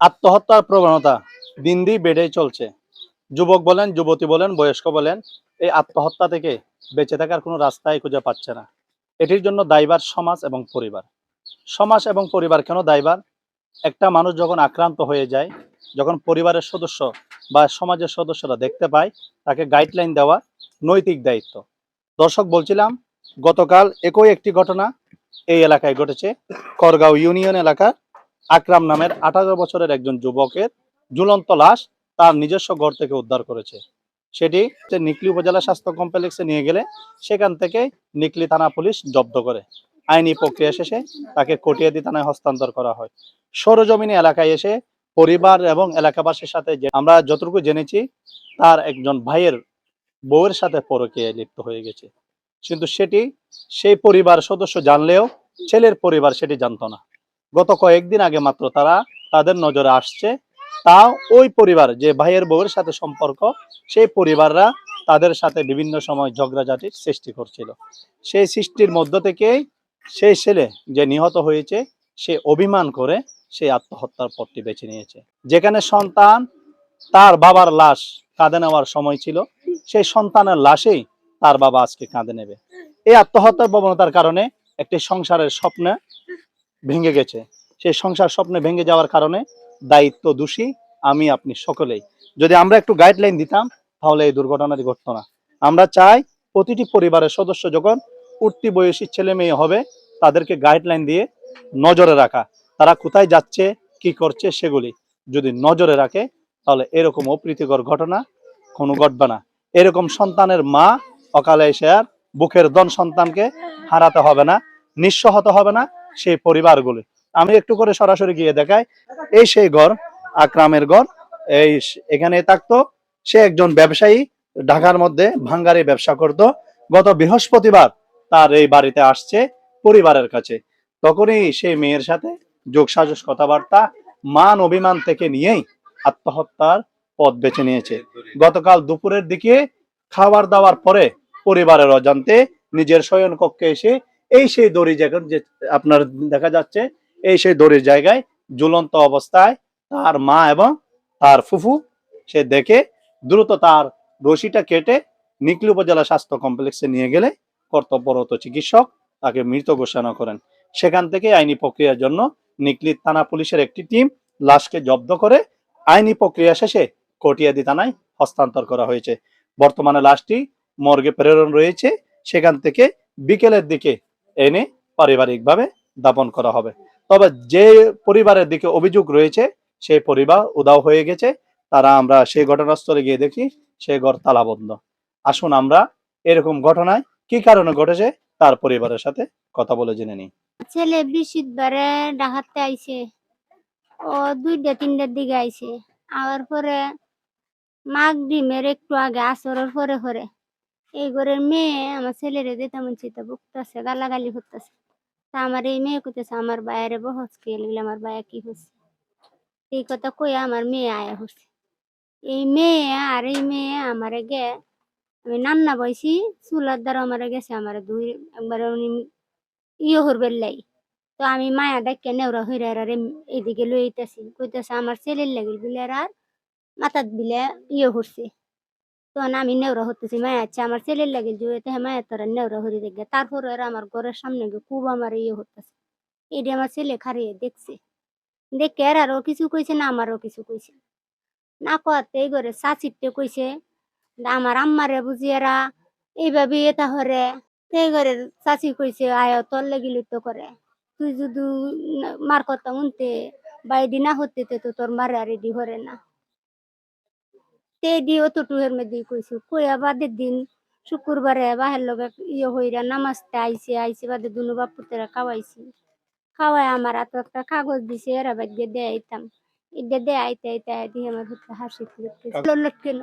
আত্মহত্যার প্রবণতা দিন দিন বেড়েই চলছে। যুবক বলেন, যুবতী বলেন, বয়স্ক বলেন, এই আত্মহত্যা থেকে বেঁচে থাকার কোনো রাস্তাই খুঁজে পাচ্ছে না। এটির জন্য দায়বার সমাজ এবং পরিবার। সমাজ এবং পরিবার কেন দায়বার? একটা মানুষ যখন আক্রান্ত হয়ে যায়, যখন পরিবারের সদস্য বা সমাজের সদস্যরা দেখতে পায়, তাকে গাইডলাইন দেওয়া নৈতিক দায়িত্ব। দর্শক, বলছিলাম, গতকাল একই একটি ঘটনা এই এলাকায় ঘটেছে, করগাঁও ইউনিয়ন এলাকা আকরাম নামের আঠারো বছরের একজন যুবকের ঝুলন্ত লাশ তার নিজস্ব ঘর থেকে উদ্ধার করেছে। সেটি নিকলি উপজেলা স্বাস্থ্য কমপ্লেক্সে নিয়ে গেলে সেখান থেকে নিকলি থানা পুলিশ জব্দ করে। আইনি প্রক্রিয়া শেষে তাকে কটিয়াদি থানায় হস্তান্তর করা হয়। সরজমিনী এলাকায় এসে পরিবার এবং এলাকাবাসীর সাথে আমরা যতটুকু জেনেছি, তার একজন ভাইয়ের বউয়ের সাথে পরকীয়ায় লিপ্ত হয়ে গেছে। কিন্তু সেটি সেই পরিবার সদস্য জানলেও ছেলের পরিবার সেটি জানতো না। গত কয়েকদিন আগে মাত্র তারা তাদের নজরে আসছে। তাও ওই পরিবার, যে ভাইয়ের বউয়ের সাথে সম্পর্ক, সেই পরিবাররা তাদের সাথে বিভিন্ন সময় ঝগড়াঝাটির সৃষ্টি করছিল। সেই সৃষ্টির মধ্য থেকেই সেই ছেলে যে নিহত হয়েছে, সে অভিমান করে সেই আত্মহত্যার পথটি বেছে নিয়েছে। যেখানে সন্তান, তার বাবার লাশ কাঁদে নেওয়ার সময় ছিল, সেই সন্তানের লাশেই তার বাবা আজকে কাঁদে নেবে। এই আত্মহত্যার প্রবণতার কারণে একটি সংসারের স্বপ্নে ভেঙে গেছে। সেই সংসার স্বপ্নে ভেঙে যাওয়ার কারণে দায়িত্ব দোষী, আমি, আপনি সকলেই। যদি আমরা একটু গাইডলাইন দিতাম, তাহলে এই দুর্ঘটনাটি ঘটতো না। আমরা চাই প্রতিটি পরিবারের সদস্য যখন উঠতি বয়সী ছেলে মেয়ে হবে, তাদেরকে গাইডলাইন দিয়ে নজরে রাখা। তারা কোথায় যাচ্ছে, কি করছে সেগুলি যদি নজরে রাখে, তাহলে এরকম অপ্রীতিকর ঘটনা কোনো ঘটবে না। এরকম সন্তানের মা, অকালে এসে আর বুকের দন সন্তানকে হারাতে হবে না। নিঃস্ব হতে হবে না সেই পরিবারগুলি। আমি একটু করে সরাসরি গিয়ে দেখাই। এই সেই ঘর, আকরামের ঘর। এই এখানে থাকতো, সে একজন ব্যবসায়ী, ঢাকার মধ্যে ভাঙ্গারে ব্যবসা করত। গত বৃহস্পতিবার তার এই বাড়িতে আসছে পরিবারের কাছে। তখনই সেই মেয়ের সাথে যোগ সাজস কথাবার্তা, মান অভিমান থেকে নিয়েই আত্মহত্যার পথ বেছে নিয়েছে। গতকাল দুপুরের দিকে খাবার দাওয়ার পরে পরিবারের অজান্তে নিজের শয়ন কক্ষে এসে এই সেই দড়ি যেখান যে আপনার দেখা যাচ্ছে, এই সেই দড়ির জায়গায় ঝুলন্ত অবস্থায় তার মা এবং তার ফুফু, সে দেখে দ্রুত তার রশিটা কেটে নিকলি উপজেলা স্বাস্থ্য কমপ্লেক্সে নিয়ে গেলে কর্তব্যরত চিকিৎসক তাকে মৃত ঘোষণা করেন। সেখান থেকে আইনি প্রক্রিয়ার জন্য নিকলি থানা পুলিশের একটি টিম লাশকে জব্দ করে আইনি প্রক্রিয়া শেষে কটিয়াদি থানায় হস্তান্তর করা হয়েছে। বর্তমানে লাশটি মর্গে প্রেরণ রয়েছে। সেখান থেকে বিকেলের দিকে এনে পারিবারিকভাবে দাপন করা হবে। তবে যে পরিবারের দিকে অভিযোগ রয়েছে সেই পরিবার উদাও হয়ে গেছে। তারা আমরা সেই ঘটনাস্থলে গিয়ে দেখি সেই ঘর তালাবন্ধ। আসুন আমরা এরকম ঘটনায় কি কারণে ঘটেছে, তার পরিবারের সাথে কথা বলে জেনে নিই। ছেলে বৃহস্পতিবারে ডাকাতে আইছে। ও দুইটা, তিনটার দিকে আইছে। আবার পরে মাঘ ডিমের একটু আগে, আসরের পরে পরে। এই ঘরের মেয়ে আমার ছেলেরে যেতে মনছি তো বুকতেছে গালাগালি করতেছে। তা আমার এই মেয়ে কইতেছে, আমার বাইরে বহস কে? লিখলে আমার বায়া কি হচ্ছে এই কথা কই আমার মেয়ে আয়া হচ্ছে এই মেয়ে আর এই মেয়ে আমারে গে, আমি নান্না বইছি, চুলার দ্বারা আমারে গেছে, আমার দুই, একবার উনি ইয়ে করবে লাই। তো আমি মায়া ডাক্কে নেওরা হইরা আর এদিকে লই আইতাছি কইতাছে, আমার ছেলের লাগিল বিলে আর মাথাত বিলে ইয়ে করছে তখন আমি নেওরা হতেছি, মায়া আচ্ছা আমার ছেলের লাগিল জুয়েতে মায়া তোরা নেওরা হরি দেখবে তারপর আমার ঘরের সামনে গিয়ে খুব আমার ইয়ে হতেছে এটি আমার ছেলে খারিয়ে দেখছে। দেখে আর আরও কিছু কইছে না, আমারও কিছু কইছে না। কতে এই ঘরে চাচিরতে কইছে আমার আম্মারে বুঝিয়েরা এইভাবে এটা হরে। সেই ঘরে চাচি কইছে, আয় তোর লাগিলি তো করে। তুই যদি মার কথা উনতে বাইদি না হতে তো তোর মারে আর এডি হরে না। তে অতটুহের মধ্যে কইছে কইয়া বাদের দিন শুক্রবারে বাহের লগে ইয়ে হইরা নামাজতে বাদে দুনু বাপুতেরা খাওয়াইছি। খাওয়াই আমার এত একটা কাগজ দিছে এরা বাগে দেয় আইতাম এটা দেয় আইতে আইতে আইতে আমার হাসি লটকেন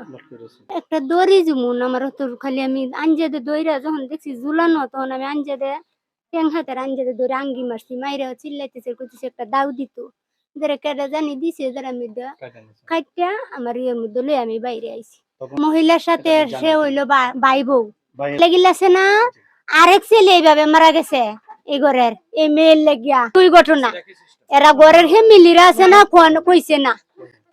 একটা দড়ি জুমুন আমার খালি আমি আঞ্জাদে দইরা যখন দেখছি ঝুলানো তখন আমি আঞ্জাদে ট্যাং হাতের আঞ্জাদে দৌড়ে আঙ্গি মারছি মাইরা চিল্লাইতেছে একটা দাউ দিত। যারা কেটে জানি দিছে যারা আমি দেয়া খাইটা আমার ইয়ের মধ্যে লই আমি বাইরে আইছি মহিলার সাথে সে হইল ভাই বউ লেগিলাছে না আরেক ছেলে এইভাবে মারা গেছে এই ঘরের এই মেয়ের লেগিয়া দুই ঘটনা এরা ঘরের ফ্যামিলিরা আছে না কোন কইছে না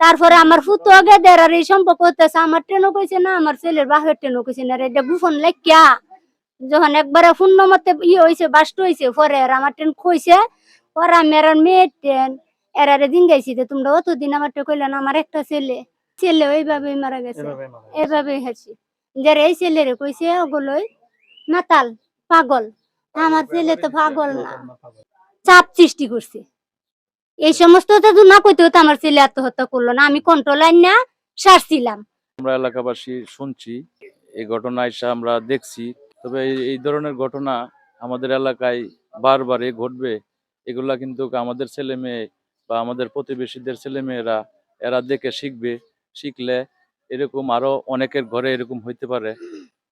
তারপরে আমার ফুতো আগে দেড়ার এই সম্পর্ক হতেছে আমার ট্রেনও কইছে না আমার ছেলের বাপের ট্রেনও কইছে না এটা গুফন লেখিয়া যখন একবারে শূন্য মতে ইয়ে হয়েছে বাস্ট হয়েছে পরে আমার ট্রেন কইছে পরে আমি আর মেয়ের ট্রেন এরারে দিন গাইছি যে তোমরা অতদিন আমার ট্রেন কইলেন আমার একটা ছেলে। ছেলে ওইভাবেই মারা গেছে। এভাবে হাসি যারা এই ছেলেরে কইছে ওগুলোই মাতাল পাগল। আমার ছেলে তো পাগল না। চাপ সৃষ্টি করছে। এই সমস্ত তো না কইতে হতো আমার ছেলে আত্মহত্যা করল না। আমি কন্ট্রোল আইন না সারছিলাম। আমরা এলাকাবাসী শুনছি এই ঘটনা এসে আমরা দেখছি। তবে এই- এই ধরনের ঘটনা আমাদের এলাকায় বারবারই ঘটবে। এগুলা কিন্তু আমাদের ছেলে মেয়ে বা আমাদের প্রতিবেশীদের ছেলে মেয়েরা এরা দেখে শিখবে শিখলে এরকম আরও অনেকের ঘরে এরকম হইতে পারে।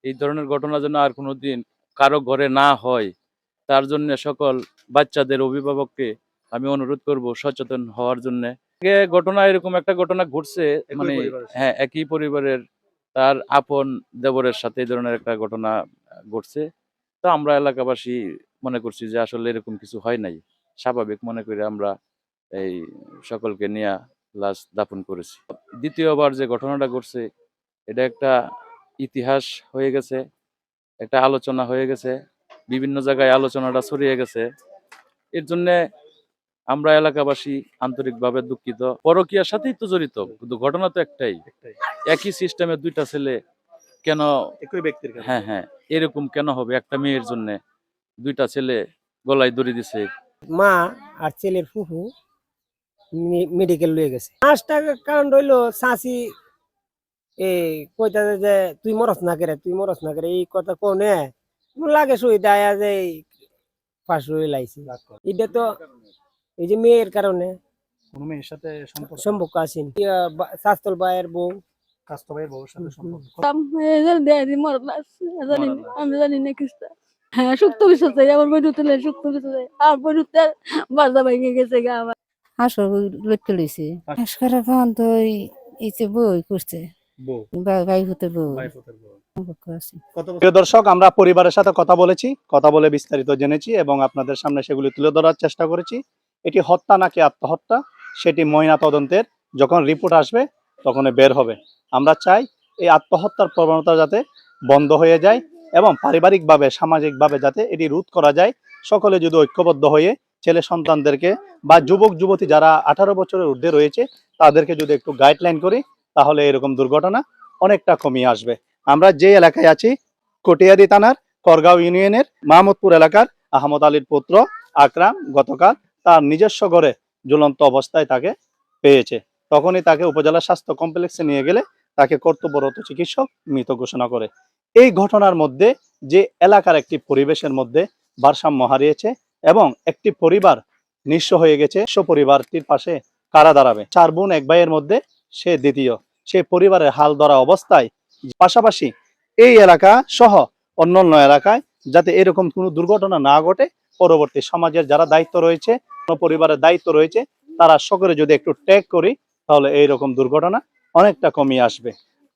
এই ধরনের ঘটনা যেন আর কোনোদিন কারও ঘরে না হয় তার জন্য সকল বাচ্চাদের অভিভাবককে আমি অনুরোধ করব সচেতন হওয়ার জন্য। ঘটনা এরকম একটা ঘটনা ঘটছে মানে হ্যাঁ একই পরিবারের তার আপন দেবরের সাথে এই ধরনের একটা ঘটনা ঘটছে। তো আমরা এলাকাবাসী মনে করছি যে আসলে এরকম কিছু হয় নাই। স্বাভাবিক মনে করে আমরা এই সকলকে নিয়ে লাশ দাফন করেছি। দ্বিতীয়বার যে ঘটনাটা ঘটছে এটা একটা ইতিহাস হয়ে গেছে একটা আলোচনা হয়ে গেছে বিভিন্ন জায়গায় আলোচনাটা ছড়িয়ে গেছে। এর জন্যে আমরা এলাকাবাসী আন্তরিকভাবে দুঃখিত। পরকীয়ার সাথেই তো জড়িত কিন্তু ঘটনা তো একটাই। একই সিস্টেমে দুইটা ছেলে কেন একই ব্যক্তির হ্যাঁ হ্যাঁ এরকম কেন হবে? একটা মেয়ের জন্য দুইটা ছেলে গলায় দড়ি দিছে। মা আর ছেলের ফুফু মেডিকেল লয়ে গেছে। পাঁচটা কারণ রইল চাষি এই কইতা যে তুই মরস না করে তুই মরস না করে। এই কথা কোনে লাগে সুবিধা আয়া যে পাশ হয়ে লাইছি এটা তো এই যে মেয়ের কারণে কোনো মেয়ের সাথে সম্পর্ক? সম্পর্ক আসেন শাস্তল বউ। স্বাস্থ্য ভাইয়ের বউর সাথে সম্পর্ক? জানি আমি জানি না হ্যাঁ সুক্ত বিশ্বাস আমার বই ঢুকতে সুক্ত বিশ্বাস আর বই ঢুকতে বাজা ভেঙে গেছে গা আমার। লইতে লইছে। করার কারণ তো ওই এই যে বই করছে। প্রিয় দর্শক আমরা পরিবারের সাথে কথা বলেছি কথা বলে বিস্তারিত জেনেছি এবং আপনাদের সামনে সেগুলি তুলে ধরার চেষ্টা করেছি। এটি হত্যা নাকি আত্মহত্যা? সেটি ময়না তদন্তের যখন রিপোর্ট আসবে তখন বের হবে। আমরা চাই এই আত্মহত্যার প্রবণতা যাতে বন্ধ হয়ে যায় এবং পারিবারিকভাবে সামাজিকভাবে যাতে এটি রোধ করা যায়। সকলে যদি ঐক্যবদ্ধ হয়ে ছেলে সন্তানদেরকে বা যুবক, যুবতী যারা আঠারো বছরের ঊর্ধ্বে রয়েছে, তাদেরকে যদি একটু গাইডলাইন করি, তাহলে এরকম দুর্ঘটনা অনেকটা কমিয়ে আসবে। আমরা যে এলাকায় আছি, কটিয়াদি থানার, করগাঁও ইউনিয়নের, মাহমুদপুর এলাকার আহমদ আলীর পুত্র আকরাম গতকাল তার নিজস্ব ঘরে ঝুলন্ত অবস্থায় তাকে পেয়েছে। তখনই তাকে উপজেলা স্বাস্থ্য কমপ্লেক্সে নিয়ে গেলে তাকে কর্তব্যরত চিকিৎসক মৃত ঘোষণা করে। এই ঘটনার মধ্যে যে এলাকার একটি পরিবেশের মধ্যে ভারসাম্য হারিয়েছে এবং একটি পরিবার নিঃস্ব হয়ে গেছে। সে পরিবারটির পাশে কারা দাঁড়াবে? চার বোন, এক ভাইয়ের মধ্যে সে দ্বিতীয়। সে পরিবারের হাল ধরা অবস্থায় পাশাপাশি এই এলাকা সহ অন্যান্য এলাকায় যাতে এরকম কোনো দুর্ঘটনা না ঘটে, পরবর্তী সমাজের যারা দায়িত্ব রয়েছে পরিবারের দায়িত্ব রয়েছে, তারা সকলে যদি একটু ট্যাগ করি, তাহলে এইরকম দুর্ঘটনা অনেকটা কমিয়ে আসবে।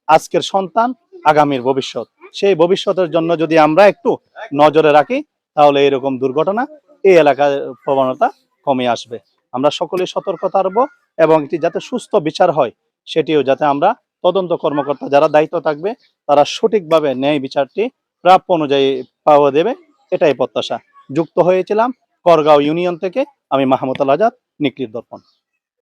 আজকের সন্তান আগামীর ভবিষ্যৎ। সেই ভবিষ্যতের জন্য যদি আমরা একটু নজরে রাখি, তাহলে এরকম দুর্ঘটনা এই এলাকার প্রবণতা কমে আসবে। আমরা সকলে সতর্ক থাকব এবং এটি যাতে সুস্থ বিচার হয়, সেটিও যাতে আমরা তদন্ত কর্মকর্তা যারা দায়িত্ব থাকবে, তারা সঠিকভাবে ন্যায় বিচারটি প্রাপ্য অনুযায়ী পাওয়া দেবে, এটাই প্রত্যাশা। যুক্ত হয়েছিলাম করগাঁও ইউনিয়ন থেকে আমি মাহমুদ আল আজাদ, নিকলির দর্পণ।